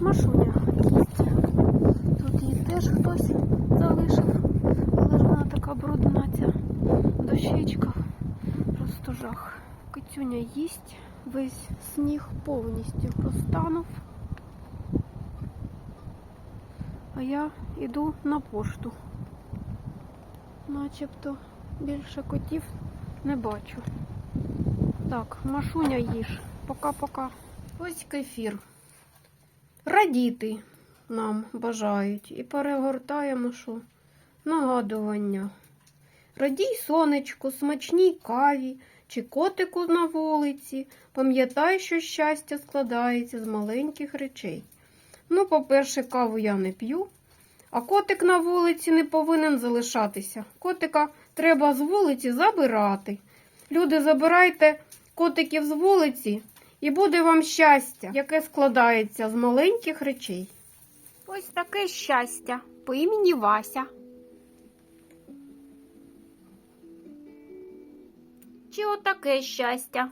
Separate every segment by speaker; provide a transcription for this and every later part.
Speaker 1: Машуня їсть. Тут її теж хтось залишив, але ж вона така брудна ця дощечка. Просто жах. Кицюня їсть, весь сніг повністю розтанув. А я йду на пошту. Начебто більше котів не бачу. Так, Машуня їж. Пока-пока. Ось кефір. Радіти нам бажають. І перегортаємо, що нагадування. Радій сонечку, смачній каві чи котику на вулиці. Пам'ятай, що щастя складається з маленьких речей. Ну, по-перше, каву я не п'ю, а котик на вулиці не повинен залишатися. Котика треба з вулиці забирати. Люди, забирайте котиків з вулиці, і буде вам щастя, яке складається з маленьких речей. Ось таке щастя по імені Вася. Чи отаке щастя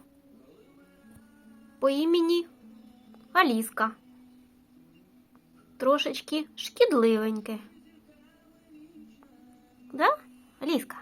Speaker 1: по імені Аліска. Трошечки шкідливеньке. Да, Аліска?